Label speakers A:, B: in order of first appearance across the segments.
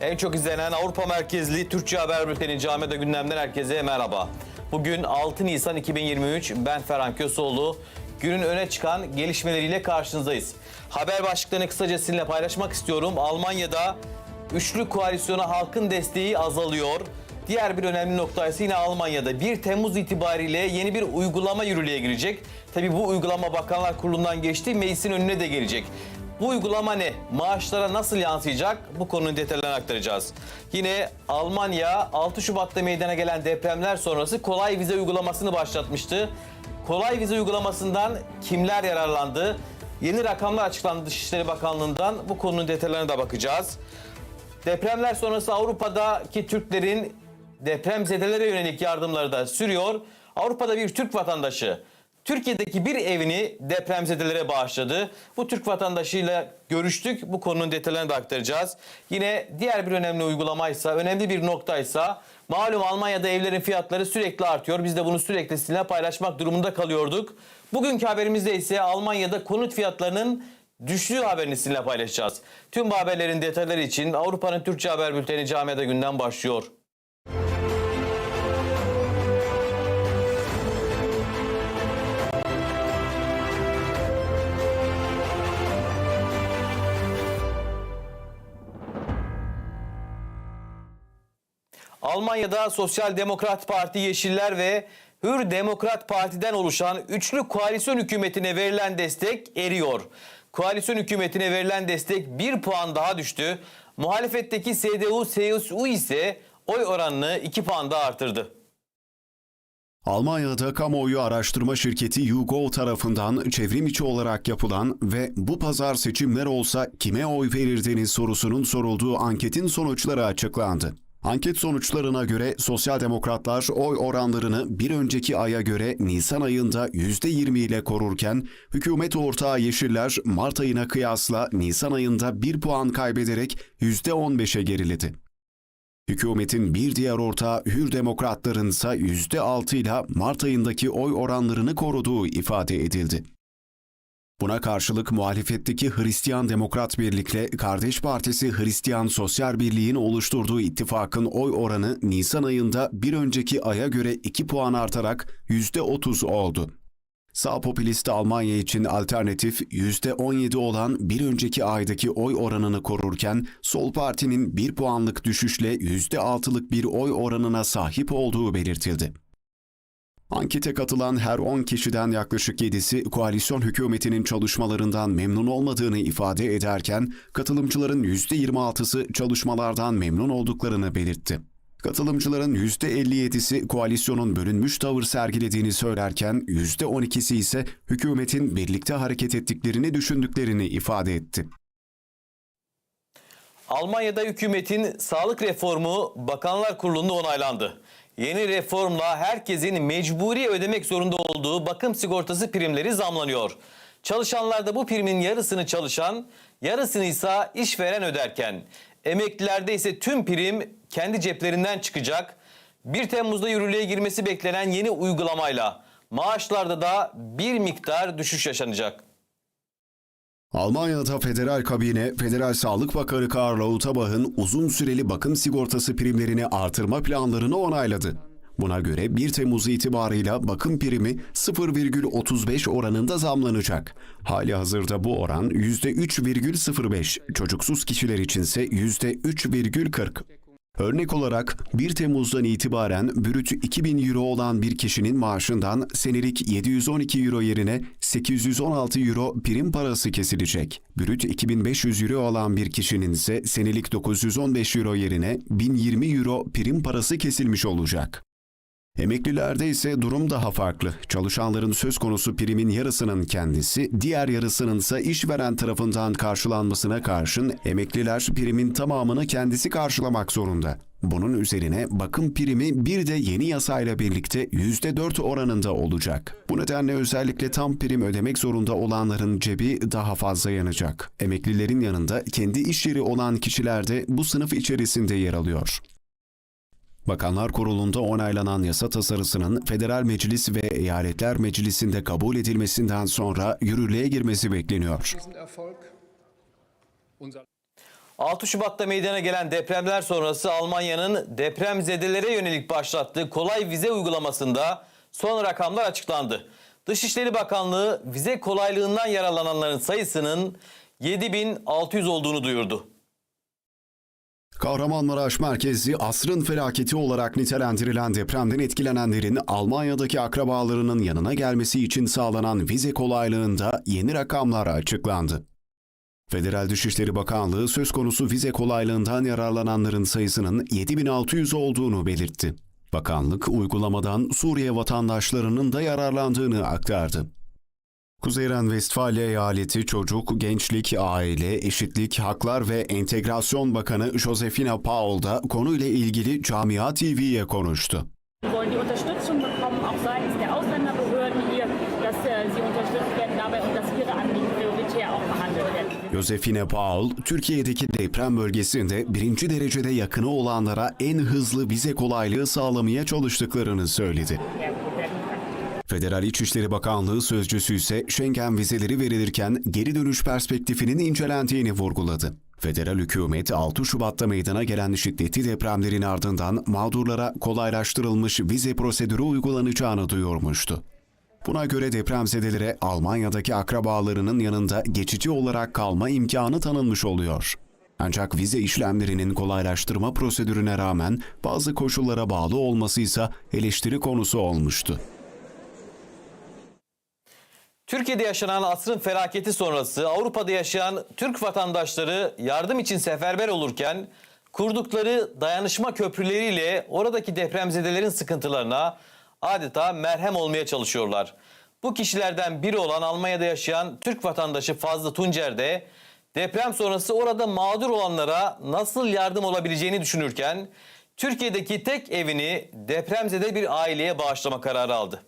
A: En çok izlenen Avrupa merkezli Türkçe haber bülteni Camiada gündemden herkese merhaba. Bugün 6 Nisan 2023. Ben Ferhan Köseoğlu. Günün öne çıkan gelişmeleriyle karşınızdayız. Haber başlıklarını kısaca sizinle paylaşmak istiyorum. Almanya'da üçlü koalisyona halkın desteği azalıyor. Diğer bir önemli nokta ise yine Almanya'da 1 Temmuz itibariyle yeni bir uygulama yürürlüğe girecek. Tabi bu uygulama Bakanlar Kurulu'ndan geçti, meclisin önüne de gelecek. Bu uygulama ne? Maaşlara nasıl yansıyacak? Bu konunun detaylarını aktaracağız. Yine Almanya 6 Şubat'ta meydana gelen depremler sonrası kolay vize uygulamasını başlatmıştı. Kolay vize uygulamasından kimler yararlandı? Yeni rakamlar açıklandı Dışişleri Bakanlığı'ndan. Bu konunun detaylarına da bakacağız. Depremler sonrası Avrupa'daki Türklerin depremzedelere yönelik yardımları da sürüyor. Avrupa'da bir Türk vatandaşı Türkiye'deki bir evini depremzedelere bağışladı. Bu Türk vatandaşıyla görüştük. Bu konunun detaylarını da aktaracağız. Yine diğer bir önemli uygulamaysa, önemli bir noktaysa malum Almanya'da evlerin fiyatları sürekli artıyor. Biz de bunu sürekli sizinle paylaşmak durumunda kalıyorduk. Bugünkü haberimizde ise Almanya'da konut fiyatlarının düştüğü haberini sizinle paylaşacağız. Tüm haberlerin detayları için Avrupa'nın Türkçe Haber Bülteni Camiada günden başlıyor. Almanya'da Sosyal Demokrat Parti, Yeşiller ve Hür Demokrat Parti'den oluşan üçlü koalisyon hükümetine verilen destek eriyor. Koalisyon hükümetine verilen destek bir puan daha düştü. Muhalefetteki CDU-CSU ise oy oranını 2 puan daha artırdı.
B: Almanya'da kamuoyu araştırma şirketi YouGov tarafından çevrim içi olarak yapılan ve bu pazar seçimler olsa kime oy verirdiniz sorusunun sorulduğu anketin sonuçları açıklandı. Anket sonuçlarına göre sosyal demokratlar oy oranlarını bir önceki aya göre Nisan ayında %20 ile korurken hükümet ortağı Yeşiller Mart ayına kıyasla Nisan ayında 1 puan kaybederek %15'e geriledi. Hükümetin bir diğer ortağı Hür Demokratların ise %6 ile Mart ayındaki oy oranlarını koruduğu ifade edildi. Buna karşılık muhalefetteki Hristiyan Demokrat Birlik'le Kardeş Partisi Hristiyan Sosyal Birliği'nin oluşturduğu ittifakın oy oranı Nisan ayında bir önceki aya göre 2 puan artarak %30 oldu. Sağ popülist Almanya için alternatif %17 olan bir önceki aydaki oy oranını korurken Sol Parti'nin 1 puanlık düşüşle %6'lık bir oy oranına sahip olduğu belirtildi. Ankete katılan her 10 kişiden yaklaşık 7'si koalisyon hükümetinin çalışmalarından memnun olmadığını ifade ederken katılımcıların %26'sı çalışmalardan memnun olduklarını belirtti. Katılımcıların %57'si koalisyonun bölünmüş tavır sergilediğini söylerken %12'si ise hükümetin birlikte hareket ettiklerini düşündüklerini ifade etti.
A: Almanya'da hükümetin sağlık reformu Bakanlar Kurulu'nda onaylandı. Yeni reformla herkesin mecburi ödemek zorunda olduğu bakım sigortası primleri zamlanıyor. Çalışanlar da bu primin yarısını çalışan, yarısını ise işveren öderken, emeklilerde ise tüm prim kendi ceplerinden çıkacak. 1 Temmuz'da yürürlüğe girmesi beklenen yeni uygulamayla maaşlarda da bir miktar düşüş yaşanacak.
B: Almanya'da federal kabine, Federal Sağlık Bakanı Karl Lauterbach'ın uzun süreli bakım sigortası primlerini artırma planlarını onayladı. Buna göre 1 Temmuz itibarıyla bakım primi 0,35 oranında zamlanacak. Hali hazırda bu oran %3,05, çocuksuz kişiler içinse %3,40. Örnek olarak 1 Temmuz'dan itibaren brüt 2000 euro olan bir kişinin maaşından senelik 712 euro yerine 816 euro prim parası kesilecek. Brüt 2500 euro olan bir kişinin ise senelik 915 euro yerine 1020 euro prim parası kesilmiş olacak. Emeklilerde ise durum daha farklı. Çalışanların söz konusu primin yarısının kendisi, diğer yarısının ise işveren tarafından karşılanmasına karşın emekliler primin tamamını kendisi karşılamak zorunda. Bunun üzerine bakım primi bir de yeni yasayla birlikte %4 oranında olacak. Bu nedenle özellikle tam prim ödemek zorunda olanların cebi daha fazla yanacak. Emeklilerin yanında kendi iş yeri olan kişiler de bu sınıf içerisinde yer alıyor. Bakanlar Kurulu'nda onaylanan yasa tasarısının Federal Meclis ve Eyaletler Meclisi'nde kabul edilmesinden sonra yürürlüğe girmesi bekleniyor.
C: diesen Erfolg. Unser
A: 6 Şubat'ta meydana gelen depremler sonrası Almanya'nın depremzedelere yönelik başlattığı kolay vize uygulamasında son rakamlar açıklandı. Dışişleri Bakanlığı vize kolaylığından yararlananların sayısının 7600 olduğunu duyurdu.
B: Kahramanmaraş merkezli asrın felaketi olarak nitelendirilen depremden etkilenenlerin Almanya'daki akrabalarının yanına gelmesi için sağlanan vize kolaylığında yeni rakamlar açıklandı. Federal Dışişleri Bakanlığı söz konusu vize kolaylığından yararlananların sayısının 7600 olduğunu belirtti. Bakanlık uygulamadan Suriye vatandaşlarının da yararlandığını aktardı. Kuzey Ren-Vestfalya Eyaleti Çocuk, Gençlik, Aile, Eşitlik, Haklar ve Entegrasyon Bakanı Josefina Paul da konuyla ilgili Camia TV'ye konuştu.
C: Äh.
B: Josefina Paul, Türkiye'deki deprem bölgesinde birinci derecede yakını olanlara en hızlı vize kolaylığı sağlamaya çalıştıklarını söyledi. Federal İçişleri Bakanlığı sözcüsü ise Schengen vizeleri verilirken geri dönüş perspektifinin incelendiğini vurguladı. Federal hükümet 6 Şubat'ta meydana gelen şiddetli depremlerin ardından mağdurlara kolaylaştırılmış vize prosedürü uygulanacağını duyurmuştu. Buna göre depremzedelere Almanya'daki akrabalarının yanında geçici olarak kalma imkanı tanınmış oluyor. Ancak vize işlemlerinin kolaylaştırma prosedürüne rağmen bazı koşullara bağlı olması ise eleştiri konusu olmuştu.
A: Türkiye'de yaşanan asrın felaketi sonrası Avrupa'da yaşayan Türk vatandaşları yardım için seferber olurken kurdukları dayanışma köprüleriyle oradaki depremzedelerin sıkıntılarına adeta merhem olmaya çalışıyorlar. Bu kişilerden biri olan Almanya'da yaşayan Türk vatandaşı Fazlı Tuncer de deprem sonrası orada mağdur olanlara nasıl yardım olabileceğini düşünürken Türkiye'deki tek evini depremzede bir aileye bağışlama kararı aldı.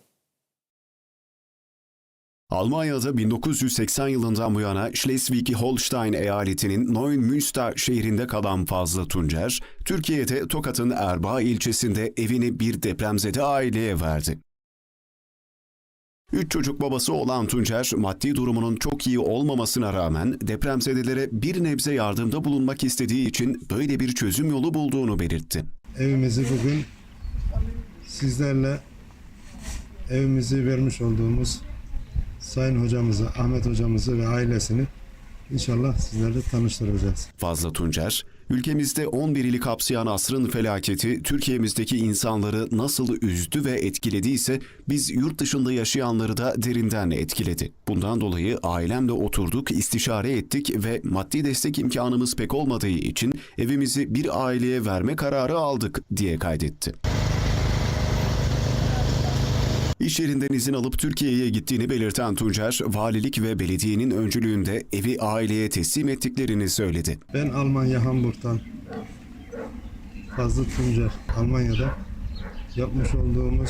B: Almanya'da 1980 yılından bu yana Schleswig-Holstein eyaletinin Neumünster şehrinde kalan Fazlı Tuncer, Türkiye'de Tokat'ın Erbaa ilçesinde evini bir depremzede aileye verdi. Üç çocuk babası olan Tuncer, maddi durumunun çok iyi olmamasına rağmen depremzedelere bir nebze yardımda bulunmak istediği için böyle bir çözüm yolu bulduğunu belirtti.
D: evimizi bugün sizlerle evimizi vermiş olduğumuz Sayın hocamızı, Ahmet hocamızı ve ailesini inşallah sizlerle tanıştıracağız.
B: Fazla Tuncer, ülkemizde 11 ili kapsayan asrın felaketi Türkiye'mizdeki insanları nasıl üzdü ve etkilediyse biz yurt dışında yaşayanları da derinden etkiledi. Bundan dolayı ailemle oturduk, istişare ettik ve maddi destek imkanımız pek olmadığı için evimizi bir aileye verme kararı aldık diye kaydetti. İş yerinden izin alıp Türkiye'ye gittiğini belirten Tuncer, valilik ve belediyenin öncülüğünde evi aileye teslim ettiklerini söyledi.
D: Ben Almanya Hamburg'dan Fazlı Tuncer Almanya'da yapmış olduğumuz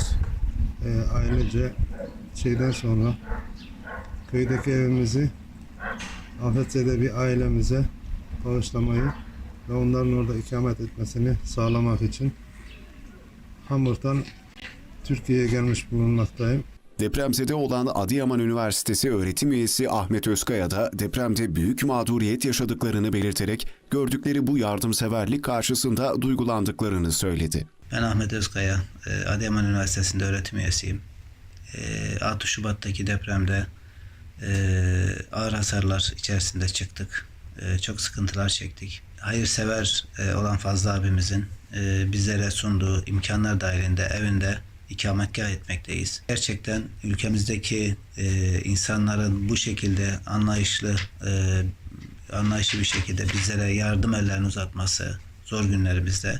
D: e, ailece şeyden sonra köydeki evimizi Afetze'de bir ailemize bağışlamayı ve onların orada ikamet etmesini sağlamak için Hamburg'dan Türkiye'ye gelmiş bulunmaktayım.
B: Depremzede olan Adıyaman Üniversitesi öğretim üyesi Ahmet Özkaya da depremde büyük mağduriyet yaşadıklarını belirterek gördükleri bu yardımseverlik karşısında duygulandıklarını söyledi.
E: Ben Ahmet Özkaya, e, Adıyaman Üniversitesi'nde öğretim üyesiyim. E, 6 Şubat'taki depremde e, ağır hasarlar içerisinde çıktık. E, Çok sıkıntılar çektik. Hayırsever e, olan Fazlı abimizin e, bizlere sunduğu imkanlar dahilinde evinde ikametgah etmekteyiz. Gerçekten ülkemizdeki e, insanların bu şekilde anlayışlı e, anlayışlı bir şekilde bizlere yardım ellerini uzatması zor günlerimizde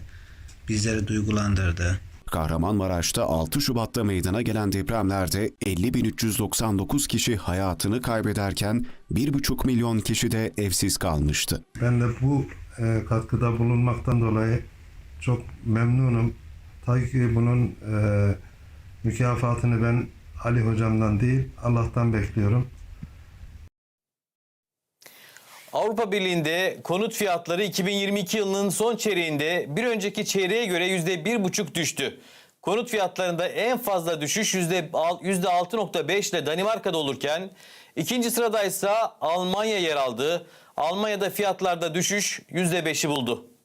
E: bizleri duygulandırdı.
B: Kahramanmaraş'ta 6 Şubat'ta meydana gelen depremlerde 50.399 kişi hayatını kaybederken 1,5 milyon kişi de evsiz kalmıştı.
D: Ben de bu e, katkıda bulunmaktan dolayı çok memnunum. Tabii ki bunun e, mükafatını ben Ali hocamdan değil Allah'tan bekliyorum.
A: Avrupa Birliği'nde konut fiyatları 2022 yılının son çeyreğinde bir önceki çeyreğe göre %1,5 düştü. Konut fiyatlarında en fazla düşüş %6.5 ile Danimarka'da olurken ikinci sırada ise Almanya yer aldı. Almanya'da fiyatlarda düşüş %5'i buldu.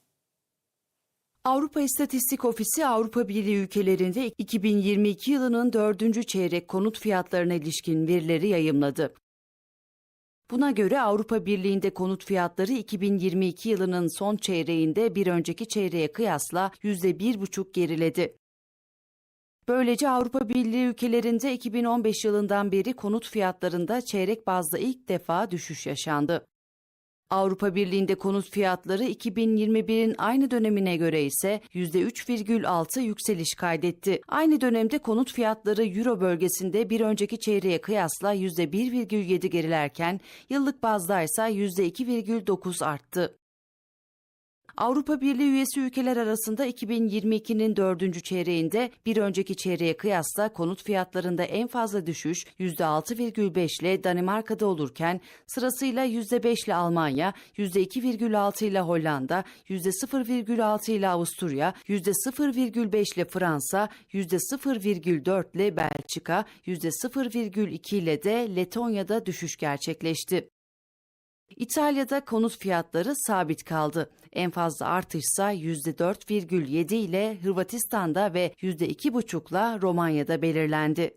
F: Avrupa İstatistik Ofisi Avrupa Birliği ülkelerinde 2022 yılının dördüncü çeyrek konut fiyatlarına ilişkin verileri yayımladı. Buna göre Avrupa Birliği'nde konut fiyatları 2022 yılının son çeyreğinde bir önceki çeyreğe kıyasla %1,5 geriledi. Böylece Avrupa Birliği ülkelerinde 2015 yılından beri konut fiyatlarında çeyrek bazda ilk defa düşüş yaşandı. Avrupa Birliği'nde konut fiyatları 2021'in aynı dönemine göre ise %3,6 yükseliş kaydetti. Aynı dönemde konut fiyatları Euro bölgesinde bir önceki çeyreğe kıyasla %1,7 gerilerken yıllık bazda ise %2,9 arttı. Avrupa Birliği üyesi ülkeler arasında 2022'nin dördüncü çeyreğinde bir önceki çeyreğe kıyasla konut fiyatlarında en fazla düşüş %6,5 ile Danimarka'da olurken sırasıyla %5 ile Almanya, %2,6 ile Hollanda, %0,6 ile Avusturya, %0,5 ile Fransa, %0,4 ile Belçika, %0,2 ile de Letonya'da düşüş gerçekleşti. İtalya'da konut fiyatları sabit kaldı. En fazla artışsa %4,7 ile Hırvatistan'da ve %2,5'la Romanya'da belirlendi.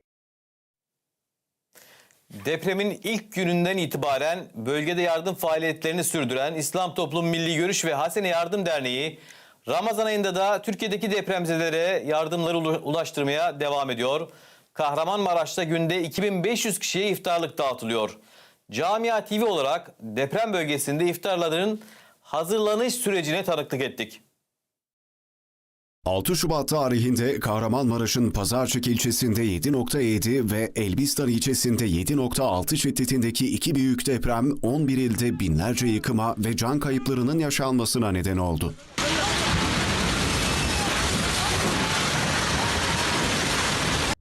A: Depremin ilk gününden itibaren bölgede yardım faaliyetlerini sürdüren İslam Toplum Milli Görüş ve Hasene Yardım Derneği Ramazan ayında da Türkiye'deki depremzedelere yardımları ulaştırmaya devam ediyor. Kahramanmaraş'ta günde 2500 kişiye iftarlık dağıtılıyor. Camia TV olarak deprem bölgesinde iftarların hazırlanış sürecine tanıklık ettik.
B: 6 Şubat tarihinde Kahramanmaraş'ın Pazarcık ilçesinde 7.7 ve Elbistan ilçesinde 7.6 şiddetindeki iki büyük deprem 11 ilde binlerce yıkıma ve can kayıplarının yaşanmasına neden oldu.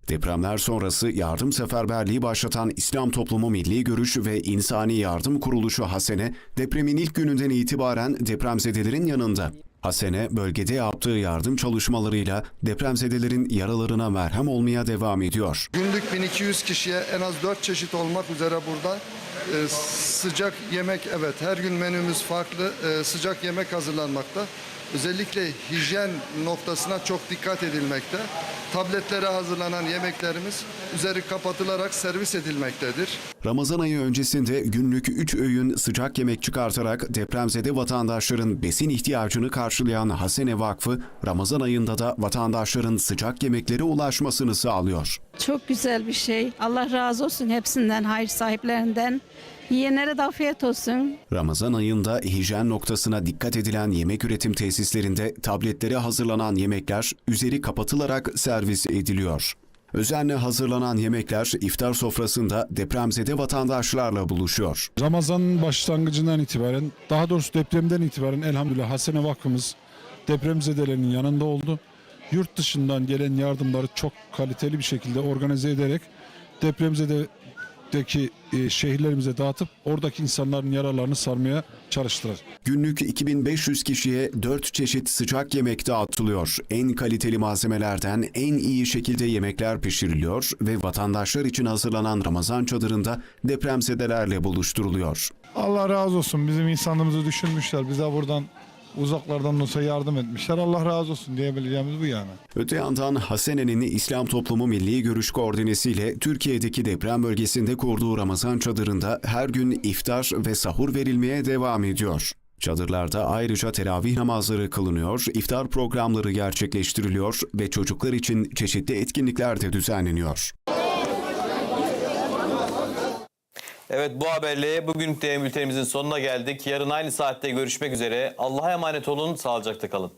B: Depremler sonrası yardım seferberliği başlatan İslam Toplumu Milli Görüş ve İnsani Yardım Kuruluşu Hasene, depremin ilk gününden itibaren depremzedelerin yanında. Hasene, bölgede yaptığı yardım çalışmalarıyla depremzedelerin yaralarına merhem olmaya devam ediyor.
G: Günlük 1200 kişiye en az 4 çeşit olmak üzere burada e, sıcak yemek evet her gün menümüz farklı e, sıcak yemek hazırlanmakta. Özellikle hijyen noktasına çok dikkat edilmekte. Tabletlere hazırlanan yemeklerimiz üzeri kapatılarak servis edilmektedir.
B: Ramazan ayı öncesinde günlük 3 öğün sıcak yemek çıkartarak depremzede vatandaşların besin ihtiyacını karşılayan Hasene Vakfı, Ramazan ayında da vatandaşların sıcak yemeklere ulaşmasını sağlıyor.
H: Çok güzel bir şey. Allah razı olsun hepsinden, hayır sahiplerinden. Yiyenlere de afiyet olsun.
B: Ramazan ayında hijyen noktasına dikkat edilen yemek üretim tesislerinde tabletlere hazırlanan yemekler üzeri kapatılarak servis ediliyor. Özenle hazırlanan yemekler iftar sofrasında depremzede vatandaşlarla buluşuyor.
I: Ramazan'ın başlangıcından itibaren, daha doğrusu depremden itibaren elhamdülillah Hasene Vakfımız depremzedelerin yanında oldu. Yurt dışından gelen yardımları çok kaliteli bir şekilde organize ederek depremzedeki e, şehirlerimize dağıtıp oradaki insanların yaralarını sarmaya çalıştılar.
B: Günlük 2500 kişiye 4 çeşit sıcak yemek dağıtılıyor. En kaliteli malzemelerden en iyi şekilde yemekler pişiriliyor ve vatandaşlar için hazırlanan Ramazan çadırında depremzedelerle buluşturuluyor.
J: Allah razı olsun bizim insanımızı düşünmüşler. Bize buradan uzaklardan olsa yardım etmişler. Allah razı olsun diyebileceğimiz bu yani.
B: Öte yandan Hasene'nin İslam Toplumu Milli Görüş Koordinesiyle Türkiye'deki deprem bölgesinde kurduğu Ramazan çadırında her gün iftar ve sahur verilmeye devam ediyor. Çadırlarda ayrıca teravih namazları kılınıyor, iftar programları gerçekleştiriliyor ve çocuklar için çeşitli etkinlikler de düzenleniyor.
A: Evet bu haberle bugün bültenimizin sonuna geldik. Yarın aynı saatte görüşmek üzere. Allah'a emanet olun, sağlıcakla kalın.